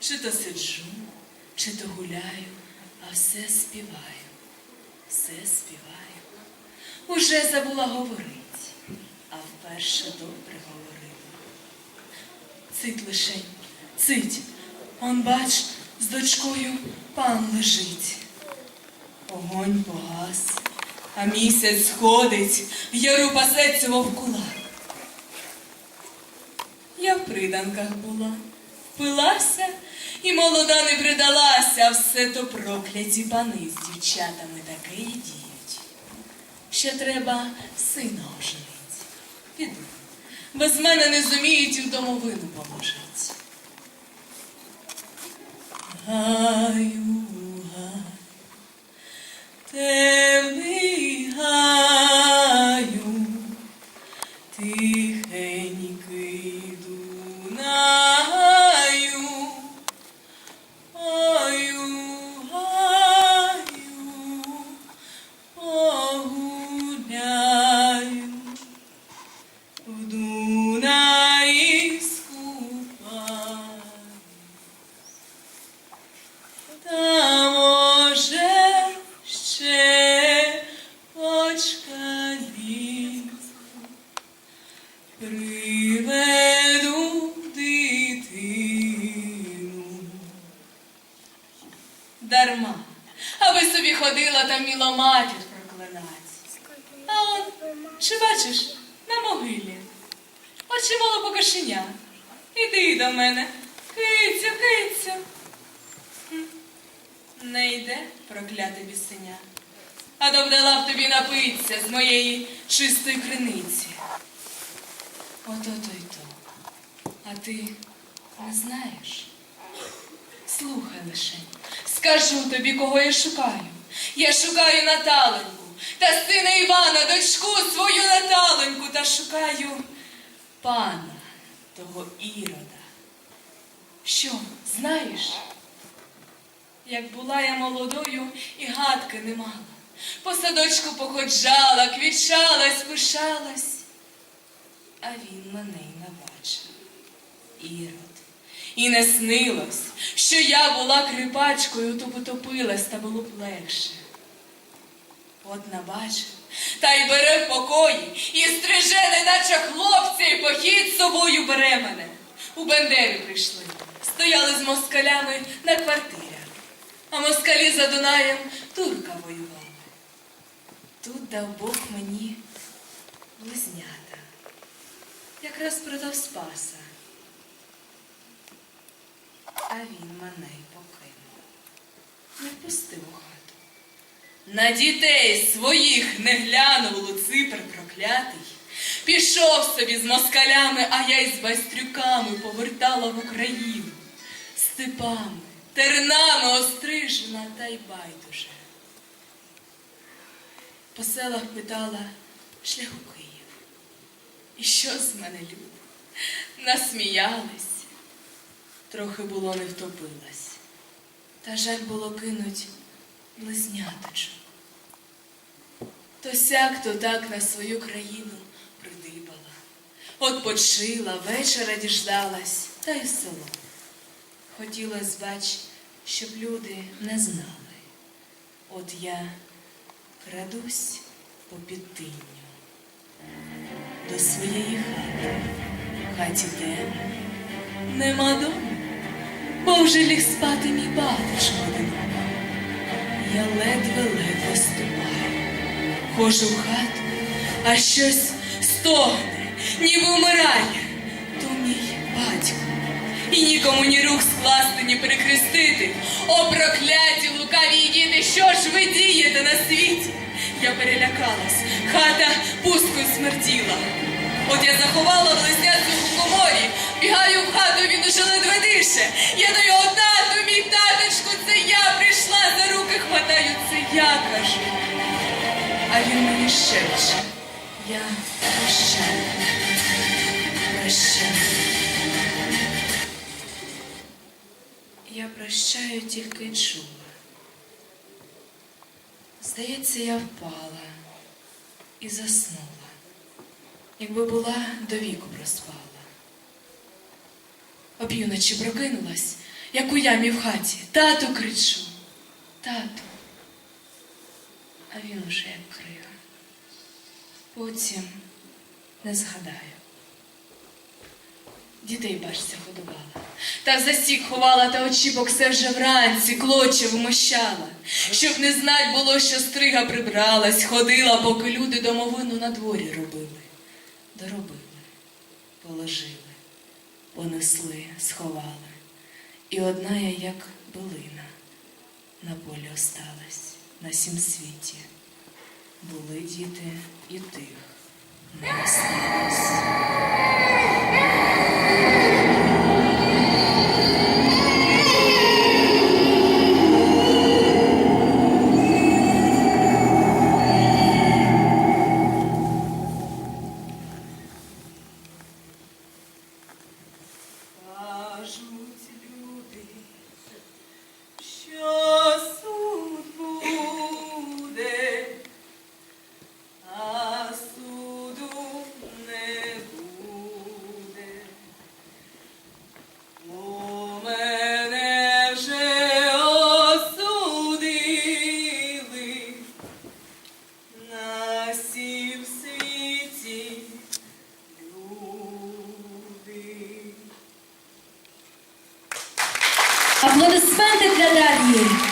Чи то сиджу, чи то гуляю, а все співаю, все співаю. Уже забула говорить, а вперше добре говорила. Цить лишень, цить, он бач, з дочкою пан лежить. Огонь погас, а місяць сходить, яру пасеться вовкулак. Я в приданках була, впилася і молода не придалася, все то прокляті пани з дівчатами таке і діють, що треба сина оженить. Піду. Без мене не зуміють і в домовину поможуть. Гаю, гай, темний може ще очка приведу дитину. Дарма, аби собі ходила та вміла матір проклинать. А он, чи бачиш, на могилі, очимало покошеня. Іди до мене, кицю, кицю. Не йде прокляте бісеня, а довдала б тобі напитися з моєї чистої криниці. Ото то й то. А ти не знаєш? Слухай лише, скажу тобі, кого я шукаю. Я шукаю Наталеньку та сина Івана, дочку свою Наталеньку, та шукаю пана того Ірода. Що, знаєш? Як була я молодою і гадки не мала. По садочку походжала, квічалась, пишалась, а він мене й не бачив. Ірод. І не снилось, що я була крипачкою, то потопилась, та було б легше. От набачив, та й бере в покої, і стриже, неначе хлопця, і похід з собою бере мене. У Бендері прийшли, стояли з москалями на квартирах, а москалі за Дунаєм турка воювали. Тут дав Бог мені близнята, якраз продав спаса. А він мене й покинув, не впустив у хату. На дітей своїх не глянув Луципер проклятий. Пішов собі з москалями, а я й з байстрюками повертала в Україну. Степами, тернами острижена та й байдуже. По селах питала шляху Київ. І що з мене люди? Насміялись. Трохи було не втопилась. Та жаль було кинуть близняточок. То сяк, то так на свою країну придибала. Отпочила, вечора діждалась, та й в село. Хотілось, бач, щоб люди не знали. От я крадусь по підтинню до своєї хати. Хаті темно, нема дому, бо вже ліг спати мій батюшко одинокий. Я ледве-ледве ступаю, хожу в хату, а щось стогне, ніби вмирає, нікому ні рук скласти, ні перехрестити. О, прокляті лукаві діти, що ж ви дієте на світі? Я перелякалась, хата пусткою смерділа. От я заховала близнятку у коморі, бігаю в хату, він уже ледве дише. Я до його тату, мій таточку, це я прийшла за руки, хватаю, це я кажу. А він мені шепче. Я Прощаю тільки чула. Здається, я впала і заснула. Якби була, до віку проспала. Опівночі прокинулась як у ямі в хаті. Тату кричу. Тату. А він уже як крига. Потім не згадаю. Дітей бачця годувала. Та за сік ховала та очіпок все вже вранці, клоче вмощала. Щоб не знать було, що стрига прибралась, ходила, поки люди домовину на дворі робили. Доробили, положили, понесли, сховали. І одна я, як билина, на полі осталась, на сім світі. Були діти і тих не осталось. Bunları ispat ettiler diye.